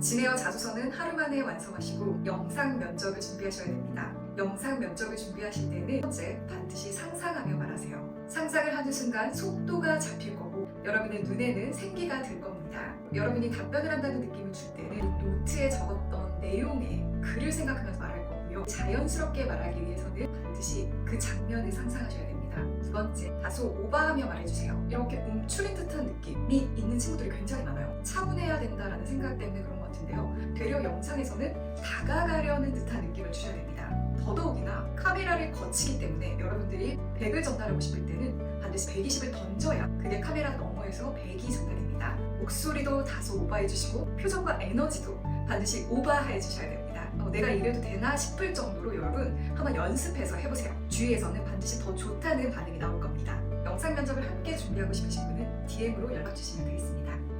진에어 자소서는 하루 만에 완성하시고 영상 면접을 준비하셔야 됩니다. 영상 면접을 준비하실 때는 첫 번째 반드시 상상하며 말하세요. 상상을 하는 순간 속도가 잡힐 거고 여러분의 눈에는 생기가 들 겁니다. 여러분이 답변을 한다는 느낌을 줄 때는 노트에 적었던 내용의 글을 생각하면서 말할 거고요. 자연스럽게 말하기 위해서는 반드시 그 장면을 상상하셔야 됩니다. 두 번째, 다소 오버하며 말해주세요. 이렇게 움츠린 듯한 느낌이 있는 친구들이 굉장히 많아요. 차분해야 된다라는 생각 때문에 그런 영상에서는 다가가려는 듯한 느낌을 주셔야 됩니다. 더더욱이나 카메라를 거치기 때문에 여러분들이 100을 전달하고 싶을 때는 반드시 120을 던져야 그게 카메라 너머에서 100이 전달됩니다. 목소리도 다소 오버해 주시고 표정과 에너지도 반드시 오버해 주셔야 됩니다. 어, 내가 이래도 되나 싶을 정도로 여러분 한번 연습해서 해보세요. 주위에서는 반드시 더 좋다는 반응이 나올 겁니다. 영상 면접을 함께 준비하고 싶으신 분은 DM으로 연락 주시면 되겠습니다.